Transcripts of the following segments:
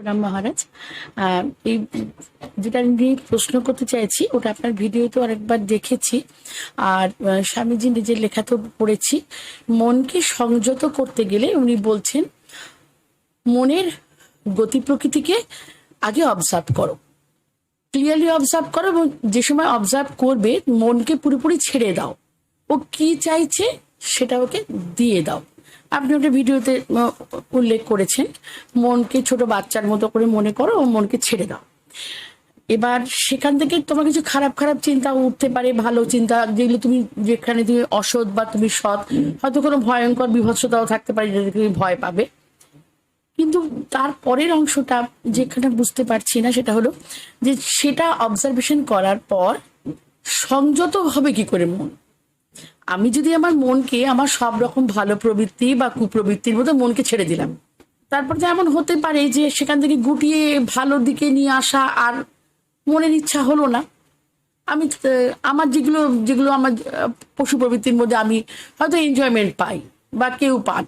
প্রণাম মহারাজ। এই যেটা নিয়ে প্রশ্ন করতে চাইছি, ওটা আপনার ভিডিওতে অনেকবার দেখেছি। আর স্বামীজি নিজের লেখা তো পড়েছি। মনকে সংযত করতে গেলে উনি বলছেন, মনের গতি প্রকৃতিকে আগে অবজার্ভ করো। ক্লিয়ারলি অবজার্ভ করো এবং যে সময় অবজার্ভ করবে, মনকে পুরোপুরি ছেড়ে দাও। ও কি চাইছে, সেটা ওকে দিয়ে দাও। আপনি ওটা ভিডিওতে উল্লেখ করেছেন, মনকে ছোট বাচ্চার মতো করে মনে করো ও মনকে ছেড়ে দাও। এবার সেখান থেকে তোমার কিছু খারাপ খারাপ চিন্তা উঠতে পারে, ভালো চিন্তা, যেগুলো তুমি যেখানে তুমি অসৎ বা তুমি সৎ, হয়তো কোনো ভয়ঙ্কর বিভৎসতাও থাকতে পারে যেটা তুমি ভয় পাবে। কিন্তু তার পরের অংশটা যেখানে বুঝতে পারছি না, সেটা হলো যে সেটা অবজারভেশন করার পর সংযত হবে কি করে মন? আমি যদি আমার মনকে, আমার সব রকম ভালো প্রবৃত্তি বা কুপ্রবৃত্তির মতো মনকে ছেড়ে দিলাম, তারপর যে এমন হতে পারে যে সেখান থেকে গুটিয়ে ভালো দিকে নিয়ে আসা আর মনের ইচ্ছা হলো না, আমি, আমার যেগুলো যেগুলো আমার, পশু প্রবৃত্তির মধ্যে আমি হয়তো এনজয়মেন্ট পাই বা কেউ পান,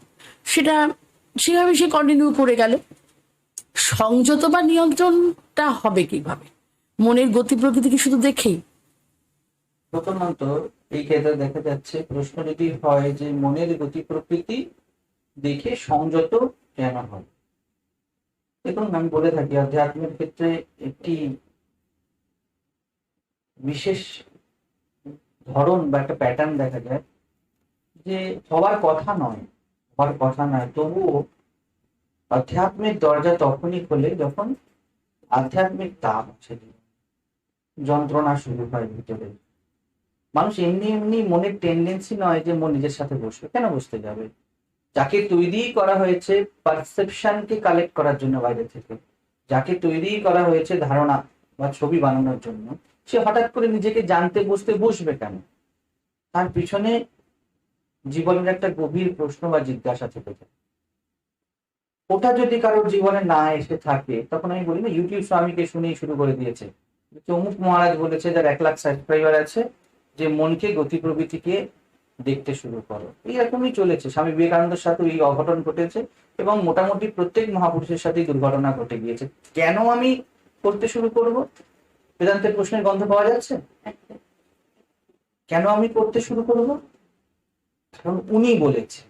সেটা সেভাবে সে কন্টিনিউ করে গেল। সংযত বা নিয়ন্ত্রণটা হবে কীভাবে? মনের গতি প্রকৃতিকে শুধু দেখেই। প্রথমত এই ক্ষেত্রে দেখা যাচ্ছে প্রশ্ন যদি হয় যে মনের গতি প্রকৃতি দেখে সংযত কেন হয়? দেখুন, আমি বলে থাকি আধ্যাত্মের ক্ষেত্রে একটি বিশেষ ধরন বা একটা প্যাটার্ন দেখা যায় যে হওয়ার কথা নয় হওয়ার কথা নয়। তবুও আধ্যাত্মিক দরজা তখনই খোলে যখন আধ্যাত্মিক তাপ আছে যন্ত্রণা শুরু হয় ভিতরে। মানুষ এমনি এমনি মনের টেন্ডেন্সি নয় যে মন নিজের সাথে বসবে। কেন বসতে যাবে? যাকে তৈরি করা হয়েছে পারসেপশনকে কালেক্ট করার জন্য বাইরে থেকে। যাকে তৈরি করা হয়েছে ধারণা বা ছবি বানানোর জন্য, সে হঠাৎ করে নিজেকে জানতে বসতে বসবে কেন? তার পিছনে জীবনের একটা গভীর প্রশ্ন বা জিজ্ঞাসা থেকে যায়। ওটা যদি কারোর জীবনে না এসে থাকে, তখন আমি বলি না ইউটিউব স্বামীকে শুনেই শুরু করে দিয়েছে। অমুক মহারাজ বলেছে, যার এক লাখ সাবস্ক্রাইবার আছে যে মনকে গতি প্রকৃতিকে দেখতে শুরু করো। এইরকমই চলেছে। স্বামী বিবেকানন্দের সাথে এই অঘটন ঘটেছে এবং মোটামুটি প্রত্যেক মহাপুরুষের সাথেই দুর্ঘটনা ঘটে গিয়েছে। কেন আমি করতে শুরু করব? বেদান্তের প্রশ্নের গন্ধ পাওয়া যাচ্ছে? কেন আমি করতে শুরু করব? কারণ উনি বলেছে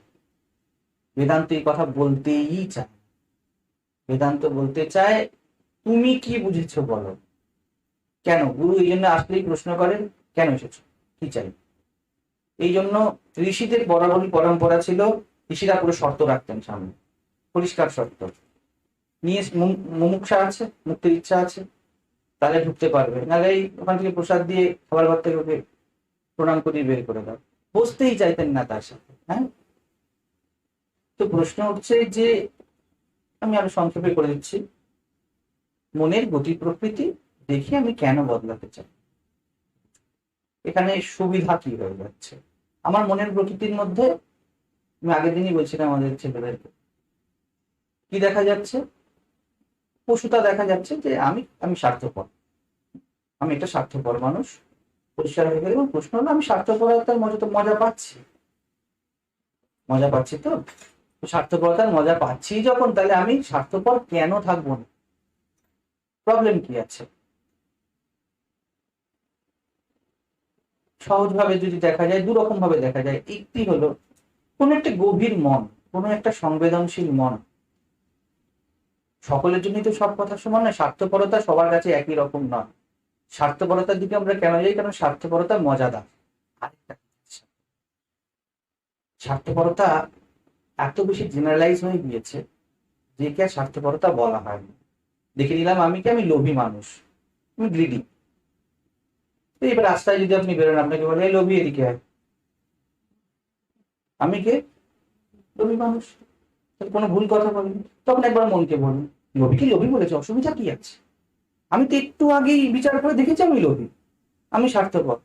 বেদান্ত এই কথা বলতেই চায়। বেদান্ত বলতে চায়, তুমি কি বুঝেছ বলো? কেন? গুরু এই জন্য আসলেই প্রশ্ন করেন, কেন এসেছ? চাই এই জন্য ঋষিদের বরাবরই পরম্পরা ছিল, ঋষিরা পুরো শর্ত রাখতেন সামনে। পরিষ্কার শর্ত। নিয়ে মুমুক্ষা আছে, মুক্তির ইচ্ছা আছে, তাহলে ঢুকতে পারবে। নাহলে ওখান থেকে প্রসাদ দিয়ে খাবার ঘর থেকে ওকে প্রণাম করিয়ে বের করে দাও। বসতেই চাইতেন না তার সাথে হ্যাঁ? তো প্রশ্ন উঠছে যে, আমি আরও সংক্ষেপে করে দিচ্ছি। মনের গতি প্রকৃতি দেখে আমি কেন বদলাতে চাই? এখানে সুবিধা কি হয়ে যাচ্ছে? আমার মনের প্রকৃতির মধ্যে, আমি আগের দিনই বলছিলাম আমাদের ছেলেদেরকে, কি দেখা যাচ্ছে? পশুতা দেখা যাচ্ছে যে আমি আমি স্বার্থপর। আমি একটা স্বার্থপর মানুষ। পরিষ্কার হয়ে গেলে এবং প্রশ্ন হলো, আমি স্বার্থপরতার মজা তো মজা পাচ্ছি। মজা পাচ্ছি তো? স্বার্থপরতার মজা পাচ্ছি যখন, তাহলে আমি স্বার্থপর কেন থাকব না? প্রবলেম কি আছে? সহজভাবে যদি দেখা যায় দু রকম ভাবে দেখা যায়, একটি হলো কোন একটা গভীর মন, কোন একটা সংবেদনশীল মন। সকলের জন্যই তো সব কথা সমান নয়, স্বার্থপরতা সবার কাছে একই রকম নয়। স্বার্থপরতার দিকে আমরা কেন যাই? কারণ স্বার্থপরতা মজাদার স্বার্থপরতা এত বেশি জেনারেলাইজ হয়ে গিয়েছে যে কে স্বার্থপরতা বলা হয় না। দেখে নিলাম আমি কি? আমি লোভী মানুষ। আমি গ্রিডি এবার রাস্তায় যদি আপনি বেরোন, আপনাকে বলে, "এই লোভী এদিকে আয়। আমি কে? লোভী মানুষ। কোনো ভুল কথা বলিনি তখন একবার মনকে বলুন লোভী কি লোভী বলেছে? অসুবিধা কি আছে? আমি তো একটু আগেই বিচার করে দেখেছি আমি লোভী। আমি স্বার্থপর।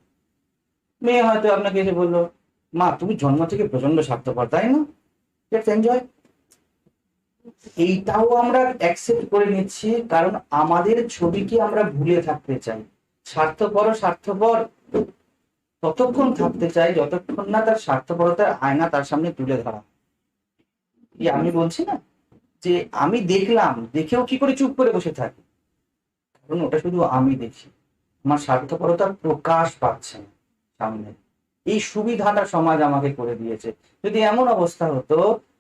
মেয়ে হয়তো আপনাকে এসে বলল, মা, তুমি জন্ম থেকে প্রচণ্ড স্বার্থপর, তাই না? এনজয় এইটাও আমরা অ্যাকসেপ্ট করে নিচ্ছি, কারণ আমাদের ছবিকে আমরা ভুলে থাকতে চাই। স্বার্থপর স্বার্থপর। ততক্ষণ থাকতে চাই, যতক্ষণ না তার স্বার্থপরতার আয়না তার সামনে তুলে ধরা। আমি বলছি না? যে আমি দেখলাম, দেখেও কি করে চুপ করে বসে থাকি? কারণ ওটা শুধু আমি দেখি আমার স্বার্থপরতার প্রকাশ পাচ্ছে না সামনে। এই সুবিধাটা সমাজ আমাকে করে দিয়েছে। যদি এমন অবস্থা হতো,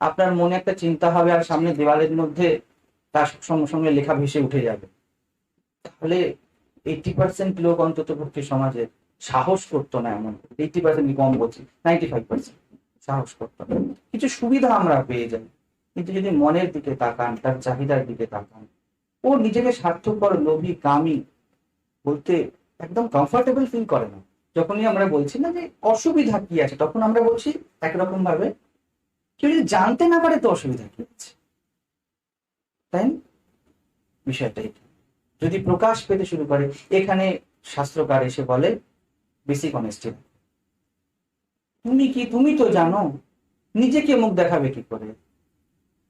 আপনার মনে একটা চিন্তা হবে আর সামনে দেওয়ালের মধ্যে তার সঙ্গে সঙ্গে লেখা ভেসে উঠে যাবে। তাহলে এইটি পার্সেন্ট লোক অন্তত পক্ষে সমাজে সাহস করতো না এমন। এইটি পার্সেন্ট কম বলছি? নাইনটি ফাইভ পার্সেন্ট সাহস করতো না। কিছু সুবিধা আমরা পেয়ে যাই। কিন্তু যদি মনের দিকে তাকান, তার চাহিদার দিকে তাকান, ও নিজেকে স্বার্থপর, লোভী, কামি বলতে একদম কমফোর্টেবল ফিল করে না। যখনই আমরা বলছি না যে অসুবিধা কি আছে, তখন আমরা বলছি একরকম ভাবে কেউ যদি জানতে না পারে তো অসুবিধা কি আছে। তাই? বিষয়টা এটা যদি প্রকাশ পেতে শুরু করে, এখানে শাস্ত্রকার এসে বলে বেসিক অনেস্টি তুমি কি, তুমি তো জানো, নিজেকে মুখ দেখাবে কি করে?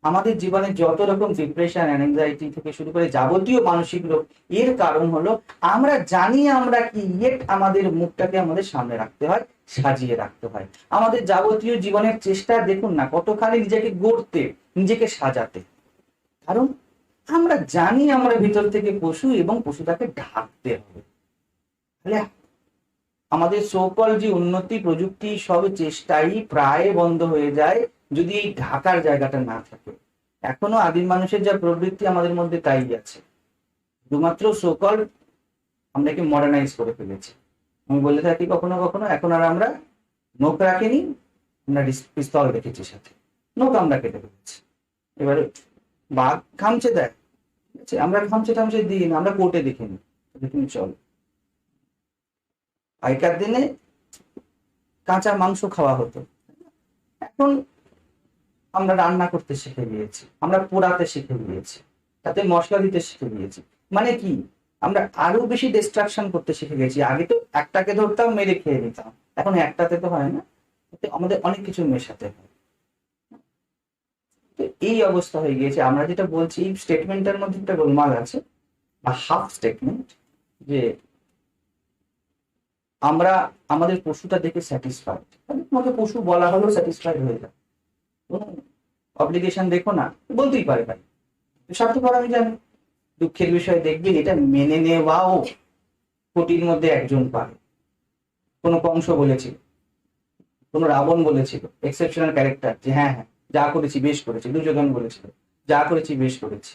আমাদের জীবনে যত রকম ডিপ্রেশন অ্যাংজাইটি থেকে শুরু করে যাবতীয় মানসিক রোগ, এর কারণ হলো আমরা জানি আমরা কি ইয়েট আমাদের মুখটাকে আমাদের সামনে রাখতে হয়, সাজিয়ে রাখতে হয়। আমাদের যাবতীয় জীবনের চেষ্টা দেখুন না, কতখানি নিজেকে গড়তে, নিজেকে সাজাতে। কারণ আমরা জানি আমরা ভিতর থেকে পশু এবং পশুটাকে ঢাকতে হবে। আমাদের সকল যে উন্নতি প্রযুক্তি সব চেষ্টাই প্রায় বন্ধ হয়ে যায় যদি এই ঢাকার জায়গাটা না থাকে। এখনও আদিম মানুষের যা প্রবৃত্তি আমাদের মধ্যে তাই আছে। শুধুমাত্র সকল আমরা কি মডার্নাইজ করে ফেলেছি। আমি বলে থাকি কখনো কখনো, এখন আর আমরা নোক রাখিনি, আমরা পিস্তল রেখেছি সাথে। নোক আমরা কেটে ফেলেছি। এবারে বাঘ খামচে দেয় আমরা খামচে টামচে দিই না, আমরা কোর্টে দেখিনি তুমি চলো। আগেকার দিনে কাঁচা মাংস খাওয়া হতো। এখন আমরা রান্না করতে শিখে গিয়েছি, আমরা পোড়াতে শিখে গিয়েছি, তাতে মশলা দিতে শিখে গিয়েছি। মানে কি? আমরা আরও বেশি ডিস্ট্রাকশন করতে শিখে গেছি আগে তো একটাকে ধরতাম, মেরে খেয়ে নিতাম। এখন একটাতে তো হয় না। আমাদের অনেক কিছু মেশাতে হয়। এই অবস্থা হয়ে গিয়েছে। আমরা যেটা বলছি স্টেটমেন্টের মধ্যে একটা গোলমাল আছে, বা হাফ স্টেটমেন্ট যে আমরা আমাদের পশুটা দেখে স্যাটিসফাইড তোমাকে পশু বলা হলো স্যাটিসফাইড হয়ে যায়। অব্লিগেশন দেখো না, বলতেই পারে ভাই। স্বার্থপর আমি জানি। দুঃখের বিষয় দেখবি, এটা মেনে নেওয়াও কোটির মধ্যে একজন পারে। কোনো কংস বলেছিল, কোনো রাবণ বলেছিল এক্সেপশনাল ক্যারেক্টার যে হ্যাঁ হ্যাঁ। যা করেছি বেশ করেছি, দুর্যোধন বলেছিল। যা করেছি বেশ করেছি।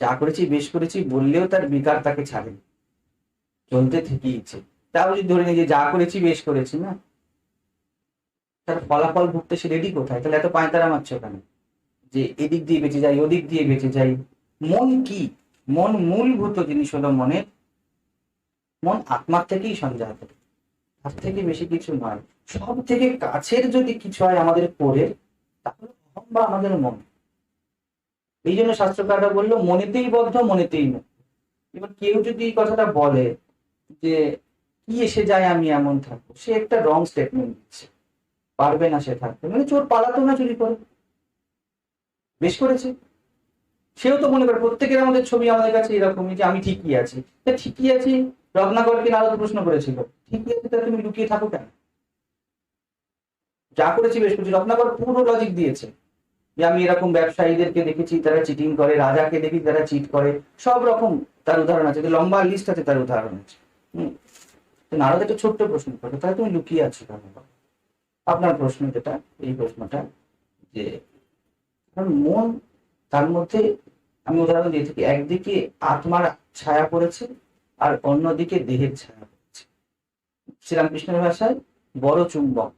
যা করেছি বেশ করেছি বললেও তার বিকার তাকে ছাড়েনি। চলতে থেকেইছে তাও যদি ধরে নিই যে যা করেছি বেশ করেছি না? তার ফলাফল ভুগতে সে রেডি কোথায়? তাহলে এত পায়তারা মারছে ওখানে যে এদিক দিয়ে বেঁচে যাই, ওদিক দিয়ে বেঁচে যাই। মন কি? মন মূলভূত জিনিস হলো মনের, মন আত্মার থেকেই সঞ্জাত তার থেকে বেশি কিছু নয়। সব থেকে কাছের যদি কিছু হয় আমাদের পরে, তাহলে অহম বা আমাদের মন। এই জন্য শাস্ত্রকাররা বলল, মনেতেই বদ্ধ, মনেতেই মুক্ত। এবার কেউ যদি এই কথাটা বলে যে, কি এসে যায় আমি এমন থাকব? সে একটা রং স্টেটমেন্ট দিচ্ছে। পারবে না সে থাকতে। মানে চোর পালাতো না চুরি করে। বেশ করেছে। সেও তো মনে করে, প্রত্যেকের আমাদের ছবি আমাদের কাছে এরকমই যে আমি ঠিকই আছি। তা ঠিকই আছি? রত্নাকরকে নারদ প্রশ্ন করেছিল। তুমি লুকিয়ে থাকো কেন? যা করেছি করেছি। রত্নাকর পুরো লজিক দিয়েছে যে আমি এরকম ব্যবসায়ীদেরকে দেখেছি তারা চিটিং করে, রাজাকে দেখি তারা চিট করে, সব রকম তার উদাহরণ আছে। লম্বা লিস্ট আছে, তার উদাহরণ আছে। হম। নারদ একটা ছোট্ট প্রশ্ন করে তাহলে তুমি লুকিয়ে আছো কেন আপনার প্রশ্ন যেটা, এই প্রশ্নটা যে, কারণ মন তার মধ্যে, আমি উদাহরণ দিয়ে থাকি, একদিকে আত্মার ছায়া পড়েছে আর অন্যদিকে দেহের ছায়া শ্রীরামকৃষ্ণের ভাষায়, বড় চুম্বক।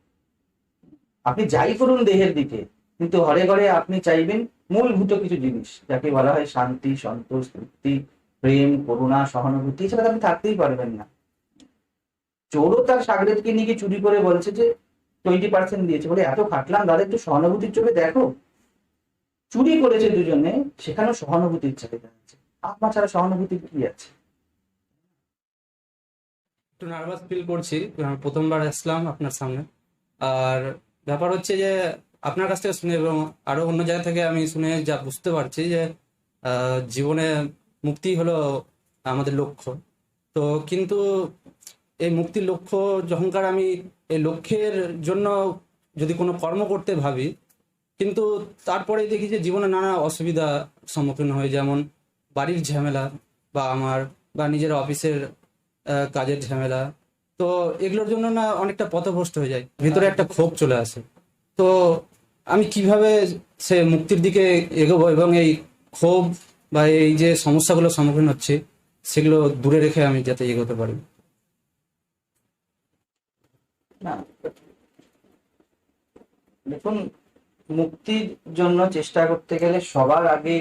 আপনি যাই করুন দেহের দিকে, কিন্তু ঘরে ঘরে আপনি চাইবেন মূলভূত কিছু জিনিস, যাকে বলা হয় শান্তি, সন্তোষ, তৃপ্তি, প্রেম, করুণা, সহানুভূতি এছাড়া আপনি থাকতেই পারবেন না। চোরও তার সাগরেদকে নিয়ে গিয়ে চুরি করে বলছে যে, টোয়েন্টি পার্সেন্ট দিয়েছে। বলে, এত খাটলাম, দাদা, একটু সহানুভূতির চোখে দেখো। চুরি করেছে দুজনে, সেখানেও সহানুভূতির চাহিদা আছে আত্মা ছাড়া সহানুভূতির কি আছে? একটু নার্ভাস ফিল করছি। প্রথমবার আসলাম আপনার সামনে। আর ব্যাপার হচ্ছে যে, আপনার কাছ থেকে শুনে এবং আরও অন্য জায়গা থেকে আমি শুনে যা বুঝতে পারছি যে জীবনে মুক্তি হলো আমাদের লক্ষ্য। তো কিন্তু এই মুক্তির লক্ষ্য, যখনকার আমি এই লক্ষ্যের জন্য যদি কোনো কর্ম করতে ভাবি, কিন্তু তারপরে দেখি যে জীবনে নানা অসুবিধা সম্মুখীন হয় যেমন বাড়ির ঝামেলা বা আমার বা নিজের অফিসের কাজের ঝামেলা। তো এগুলোর জন্য না অনেকটা পথভ্রষ্ট হয়ে যায়। ভিতরে একটা ক্ষোভ চলে আসে। তো আমি কীভাবে সে মুক্তির দিকে এগোবো এবং এই ক্ষোভ বা এই যে সমস্যাগুলোর সম্মুখীন হচ্ছে, সেগুলো দূরে রেখে আমি যাতে এগোতে পারি। দেখুন, মুক্তির জন্য চেষ্টা করতে গেলে সবার আগে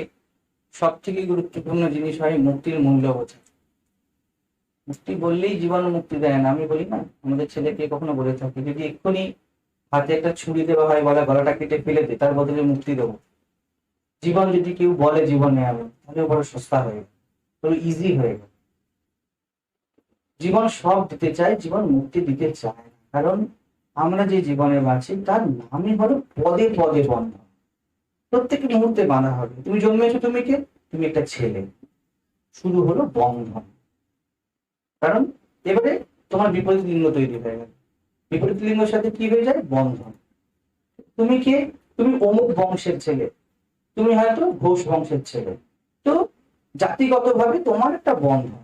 সব থেকে গুরুত্বপূর্ণ জিনিস হয় মুক্তির মূল্য বোঝা। মুক্তি বললেই জীবন মুক্তি দেয় না। আমি বলি, না, আমাদের ছেলেকে কখনো বলে থাকি। যদি এক্ষুনি হাতে একটা ছুরি দেওয়া হয় বলে গলাটা কেটে ফেলে দে তার বদলে মুক্তি দেবো। জীবন যদি কেউ বলে জীবনে, আমি, তাহলে বড় সস্তা হয়ে গেল। ইজি হয়ে গেল। জীবন সব দিতে চায়, জীবন মুক্তি দিতে চায় না। কারণ আমরা যে জীবনে বাঁচি, তার নামই হলো পদে পদে বন্ধন। প্রত্যেক মুহূর্তে বাঁধা হবে। তুমি জন্মেছো তুমি কে? তুমি একটা ছেলে। শুরু হলো বন্ধন। কারণ এবারে তোমার বিপরীত লিঙ্গ তৈরি হয়ে গেল। বিপরীত লিঙ্গের সাথে কি হয়ে যায়? বন্ধন। তুমি কে? তুমি অমুক বংশের ছেলে। তুমি হয়তো ঘোষ বংশের ছেলে। তো জাতিগতভাবে তোমার একটা বন্ধন।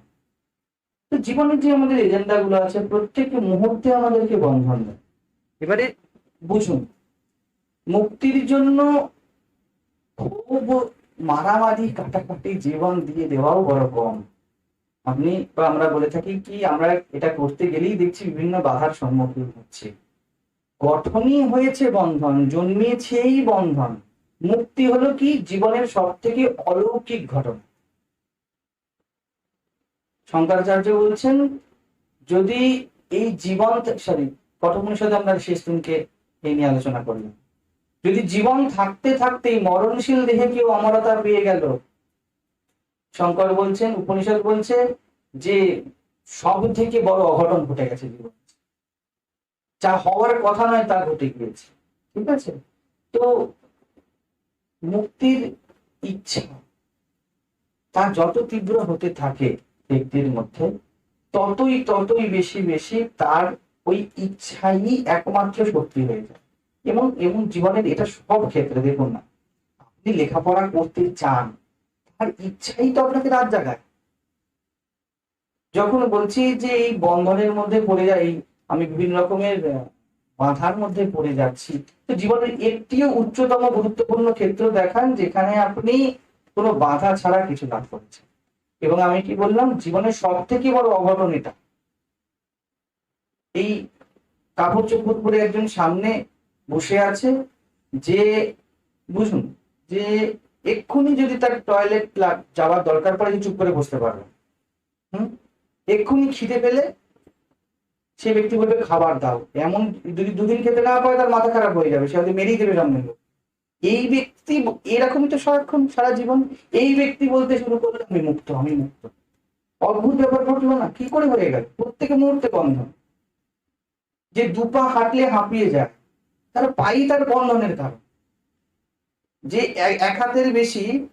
তো জীবনের যে আমাদের এজেন্ডা গুলো আছে, প্রত্যেক মুহূর্তে আমাদেরকে বন্ধন দেয়। এবারে বুঝুন, মুক্তির জন্য খুব মারামারি, কাটাকাটি জীবন দিয়ে দেওয়াও বড় কম। আপনি বা আমরা বলে থাকি কি আমরা এটা করতে গেলেই দেখছি বিভিন্ন বাধার সম্মুখীন হচ্ছে। গঠনই হয়েছে বন্ধন জন্মিয়েছেই বন্ধন। মুক্তি হলো কি? জীবনের সব থেকে অলৌকিক ঘটনা। শঙ্করাচার্য বলছেন, যদি এই জীবন সরি কঠোপনিষদে আমরা শেষ দিনকে এই নিয়ে আলোচনা করলাম। যদি জীবন থাকতে থাকতেই মরণশীল দেহে কেউ অমরতা পেয়ে গেল শঙ্কর বলছেন, উপনিষদ বলছে যে সব থেকে বড় অঘটন ঘটে গেছে জীবন। যা হওয়ার কথা নয়, তা ঘটে গিয়েছে। ঠিক আছে? তো মুক্তির ইচ্ছা, তা যত তীব্র হতে থাকে ব্যক্তির মধ্যে, ততই ততই বেশি বেশি তার ওই ইচ্ছাই একমাত্র শক্তি হয়ে যায়। এবং এবং জীবনের এটা সব ক্ষেত্রে দেখুন না, আপনি লেখাপড়া করতে চান তার ইচ্ছাই তো আপনাকে রাত জাগায়। যখন বলছি যে এই বন্ধনের মধ্যে পড়ে যাই আমি বিভিন্ন রকমের বাধার মধ্যে পড়ে যাচ্ছি, তো জীবনের একটিও উচ্চতম গুরুত্বপূর্ণ ক্ষেত্র দেখান যেখানে আপনি কোনো বাধা ছাড়া কিছু লাভ করেছেন। এবং আমি কি বললাম, জীবনের সব থেকে বড় অঘটন এটা। এই কাপড় চোপড় পরে একজন সামনে বসে আছে, যে, বুঝুন, যে এক্ষুনি যদি তার টয়লেট যাওয়ার দরকার পড়ে চুপ করে বসতে পারবে হুম? এক্ষুনি খিদে পেলে সে ব্যক্তি বলবে, খাবার দাও। এমন যদি দুদিন খেতে না পারে তার মাথা খারাপ হয়ে যাবে। সে হয়তো মেরেই দেবে সামনে। এই ব্যক্তি, এরকমই তো সারাক্ষণ, সারা জীবন এই ব্যক্তি বলতে শুরু করল, আমি মুক্ত আমি মুক্ত। অদ্ভুত ব্যাপার ঘটলো না? কি করে হয়ে গেল? প্রত্যেক মুহূর্তে বন্ধন যে দুপা হাঁটলে হাঁপিয়ে যায়, তার পাই তার বন্ধনের কারণ যে এক- হাতের বেশি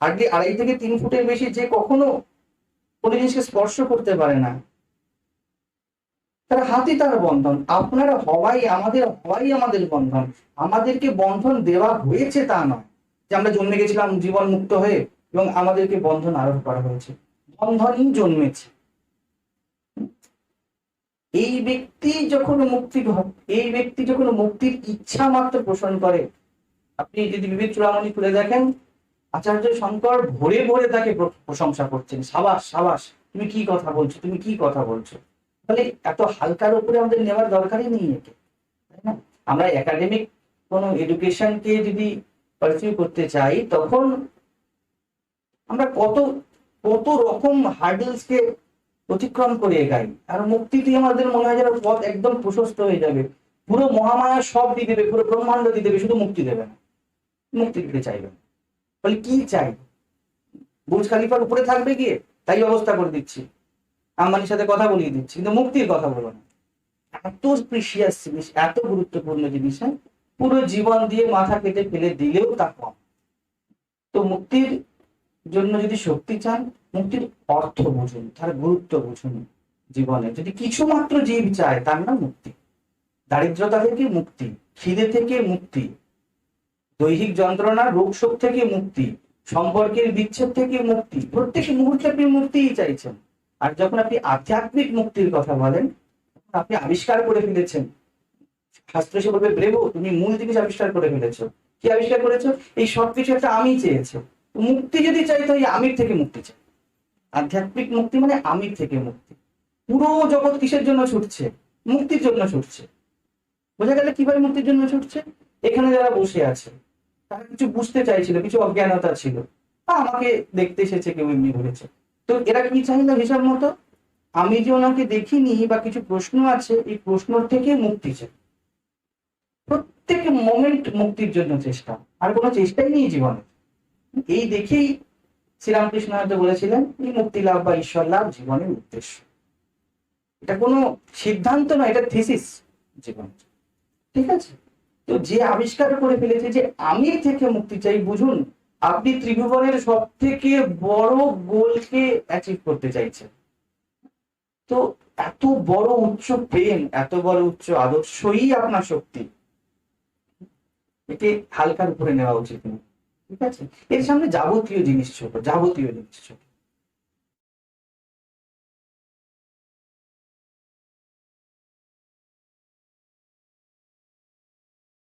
হার্ডলি আড়াই থেকে তিন ফুটের বেশি যে কখনো কোনো জিনিসকে স্পর্শ করতে পারে না। তার হাতই তার বন্ধন। আপনারা হওয়াই, আমাদের হওয়াই আমাদের বন্ধন। আমাদেরকে বন্ধন দেওয়া হয়েছে তা নয় যে আমরা জন্মে গেছিলাম জীবন মুক্ত হয়ে এবং আমাদেরকে বন্ধন আরোপ করা হয়েছে। বন্ধনই জন্মেছে। এই ব্যক্তি যখন মুক্তি এই ব্যক্তি যখন মুক্তির ইচ্ছা মাত্র পোষণ করে আপনি যদি বিবেক চূড়ামণি খুলে দেখেন, আচার্য শঙ্কর ভরে ভরে তাকে প্রশংসা করছেন। সাবাস সাবাস, তুমি কি কথা বলছো? তুমি কি কথা বলছো? তাহলে এত হালকার উপরে আমাদের নেওয়ার দরকারই নেই একে, তাই না? আমরা একাডেমিক কোনো এডুকেশনকে যদি পারসিউ করতে চাই, তখন আমরা কত কত রকম হার্ডেলস কে অতিক্রম করে এগাই। আর মুক্তিতে আমাদের মনে হয় যেন পথ একদম প্রশস্ত হয়ে যাবে। পুরো মহামায়া সব দিয়ে দেবে, পুরো ব্রহ্মাণ্ড দিয়ে দেবে, শুধু মুক্তি দেবে না। মুক্তি দিতে চাইবে। না বলে, কি চাই? বুর্জ খালিফার উপরে থাকবে গিয়ে, তাই অবস্থা করে দিচ্ছি। আম্বানির সাথে কথা বলিয়ে দিচ্ছি, কিন্তু মুক্তির কথা বলব না। এত প্রিসিয়াস জিনিস, এত গুরুত্বপূর্ণ জিনিস হ্যাঁ? পুরো জীবন দিয়ে মাথা কেটে ফেলে দিলেও তা কম। তো মুক্তির জন্য যদি শক্তি চান, মুক্তির অর্থ বুঝুন, তার গুরুত্ব বুঝুন জীবনে। যদি কিছু মাত্র জীব চায়, তার নাম মুক্তি। দারিদ্রতা থেকে মুক্তি, খিদে থেকে মুক্তি দৈহিক যন্ত্রণা, রোগ শোক থেকে মুক্তি, সম্পর্কের বিচ্ছেদ থেকে মুক্তি প্রত্যেক মুহূর্তে আপনি মুক্তিই চাইছেন। আর যখন আপনি আধ্যাত্মিক মুক্তির কথা বলেন আপনি আবিষ্কার করে ফেলেছেন। শাস্ত্র এসে বলবে ব্রেভো তুমি মূল জিনিস আবিষ্কার করে ফেলেছো। কি আবিষ্কার করেছ? এই সবকিছু একটা আমি চেয়েছে। মুক্তি যদি চাই তো এই আমির থেকে মুক্তি চাই। আধ্যাত্মিক মুক্তি মানে আমির থেকে মুক্তি। পুরো জগৎ কিসের জন্য ছুটছে? মুক্তির জন্য ছুটছে। বোঝা গেল কীভাবে মুক্তির জন্য ছুটছে? এখানে যারা বসে আছে তারা কিছু বুঝতে চাইছিল, কিছু অজ্ঞানতা ছিল। আমাকে দেখতে এসেছে কেউ এমনি বলেছে। তো এরা কি চাইলো হিসাব মতো? আমি যে ওনাকে দেখিনি বা কিছু প্রশ্ন আছে, এই প্রশ্ন থেকে মুক্তি চাই। প্রত্যেক মোমেন্ট মুক্তির জন্য চেষ্টা। আর কোনো চেষ্টাই নেই জীবনে। এই দেখেই শ্রীরামকৃষ্ণ হয়তো বলেছিলেন, এই মুক্তি লাভ বা ঈশ্বর লাভ জীবনের উদ্দেশ্য। এটা কোনো সিদ্ধান্ত নয়, এটা থিসিস জীবন ঠিক আছে? তো যে আবিষ্কার করে ফেলেছে যে আমি থেকে মুক্তি চাই, বুঝুন, আপনি ত্রিভুবনের সব থেকে বড় গোলকে অ্যাচিভ করতে চাইছেন। তো এত বড় উচ্চ প্রেম, এত বড় উচ্চ আদর্শই আপনার শক্তি। একে হালকার উপরে নেওয়া উচিত ঠিক আছে? এর সামনে যাবতীয় জিনিস ছোট, যাবতীয় জিনিস ছোট।